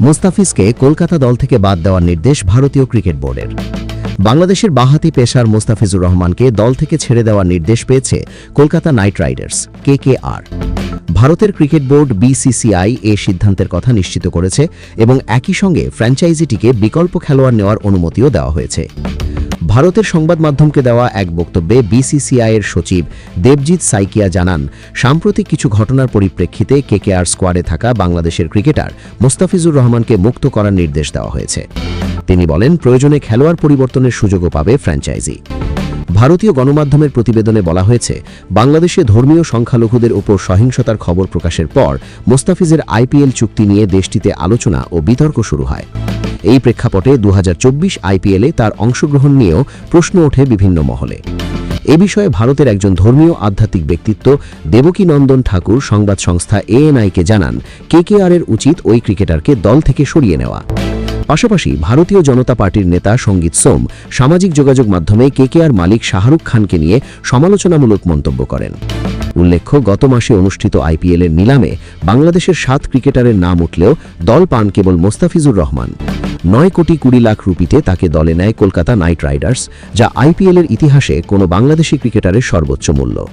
মুস্তাফিজকে কলকাতা দল থেকে বাদ দেওয়ার নির্দেশ ভারতীয় ক্রিকেট বোর্ডের। বাংলাদেশের বাহাতি পেশার মুস্তাফিজুর রহমানকে দল থেকে ছেড়ে দেওয়ার নির্দেশ পেয়েছে Kolkata Knight Riders K K R ভারতের ক্রিকেট বোর্ড বিসিসিআই এ সিদ্ধান্তের কথা নিশ্চিত করেছে এবং একই সঙ্গে ফ্র্যাঞ্চাইজিটিকে বিকল্প খেলোয়াড় নেওয়ার অনুমতিও দেওয়া হয়েছে। ভারতের সংবাদ মাধ্যমকে দেওয়া এক বক্তব্যে বিসিসিআই এর সচিব দেবজিৎ সাইকিয়া জানান, সাম্প্রতিক কিছু ঘটনার পরিপ্রেক্ষিতে কেকেআর স্কোয়াডে থাকা বাংলাদেশের ক্রিকেটার মোস্তাফিজুর রহমানকে মুক্ত করার নির্দেশ দেওয়া হয়েছে। তিনি বলেন, প্রয়োজনে খেলোয়াড় পরিবর্তনের সুযোগও পাবে ফ্র্যাঞ্চাইজি। ভারতীয় গণমাধ্যমের প্রতিবেদনে বলা হয়েছে, বাংলাদেশে ধর্মীয় সংখ্যালঘুদের উপর সহিংসতার খবর প্রকাশের পর মোস্তাফিজের আইপিএল চুক্তি নিয়ে দেশটিতে আলোচনা ও বিতর্ক শুরু হয়। এই প্রেক্ষাপটে দু হাজার চব্বিশ আইপিএলে তার অংশগ্রহণ নিয়েও প্রশ্ন ওঠে বিভিন্ন মহলে। এ বিষয়ে ভারতের একজন ধর্মীয় আধ্যাত্মিক ব্যক্তিত্ব দেবকী নন্দন ঠাকুর সংবাদ সংস্থা এএনআইকে জানান, কেকেআর এর উচিত ওই ক্রিকেটারকে দল থেকে সরিয়ে নেওয়া। পাশাপাশি ভারতীয় জনতা পার্টির নেতা সংগীত সোম সামাজিক যোগাযোগ মাধ্যমে কেকেআর মালিক শাহরুখ খানকে নিয়ে সমালোচনামূলক মন্তব্য করেন। উল্লেখ্য, গত মাসে অনুষ্ঠিত আইপিএলের নিলামে বাংলাদেশের সাত ক্রিকেটারের নাম উঠলেও দল পান কেবল মোস্তাফিজুর রহমান। নয় কোটি কুড়ি লাখ রুপিতে তাকে দলে নেয় কলকাতা নাইট রাইডার্স, যা আইপিএলের ইতিহাসে কোনো বাংলাদেশি ক্রিকেটারের সর্বোচ্চ মূল্য।